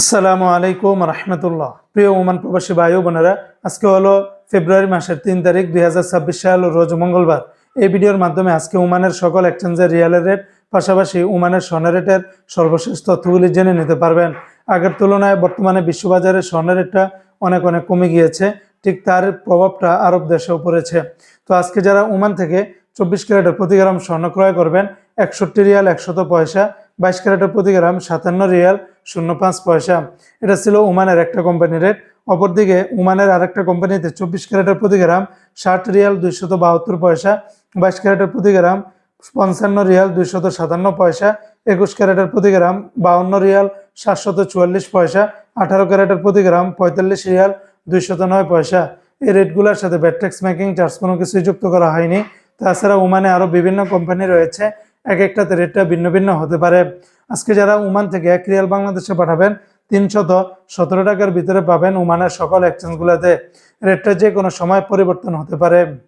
আসসালামু আলাইকুম রহমতুল্লাহ। প্রিয় ওমান প্রবাসী ভাই বোনেরা, আজকে হলো ফেব্রুয়ারি মাসের তিন তারিখ দুই হাজার ছাব্বিশ সাল, রোজ মঙ্গলবার। এই ভিডিওর মাধ্যমে আজকে ওমানের সকল এক্সচেঞ্জের রিয়ালের রেট পাশাপাশি ওমানের স্বর্ণের রেটের সর্বশেষ তথ্যগুলি জেনে নিতে পারবেন। আগের তুলনায় বর্তমানে বিশ্ববাজারে স্বর্ণের রেটটা অনেক অনেক কমে গিয়েছে, ঠিক তার প্রভাবটা আরব দেশেও পড়েছে। তো আজকে যারা ওমান থেকে চব্বিশ ক্যারেটের প্রতি গ্রাম স্বর্ণ ক্রয় করবেন, একষট্টি রিয়াল একশত পয়সা, বাইশ ক্যারেটের প্রতি গ্রাম সাতান্ন রিয়াল শূন্য পাঁচ পয়সা। এটা ছিল ওমানের একটা কোম্পানির রেট অপরদিকে ওমানের আরেকটা কোম্পানিতে চব্বিশ ক্যারেটের প্রতি গ্রাম, ষাট রিয়াল দুইশত বাহাত্তর পয়সা, বাইশ ক্যারেটের প্রতি গ্রাম, পঞ্চান্ন রিয়াল দুইশত সাতান্ন পয়সা, একুশ ক্যারেটের প্রতি গ্রাম, বাউন্ন রিয়াল সাতশত চুয়াল্লিশ পয়সা, আঠারো ক্যারেটের প্রতি গ্রাম, পঁয়তাল্লিশ রিয়াল দুইশত নয় পয়সা। এই রেটগুলোর সাথে ব্যাটটেক্স মেকিং চার্জ কোনো কিছুই যুক্ত করা হয়নি। তাছাড়া ওমানে আরও বিভিন্ন কোম্পানি রয়েছে। এক একটাতে রেটটা ভিন্ন ভিন্ন হতে পারে। আজকে যারা ওমান থেকে এক রিয়াল বাংলাদেশে পাঠাবেন, তিনশত সতেরো টাকার ভিতরে পাবেন ওমানের সকল এক্সচেঞ্জগুলোতে রেটটা যে কোনো সময় পরিবর্তন হতে পারে।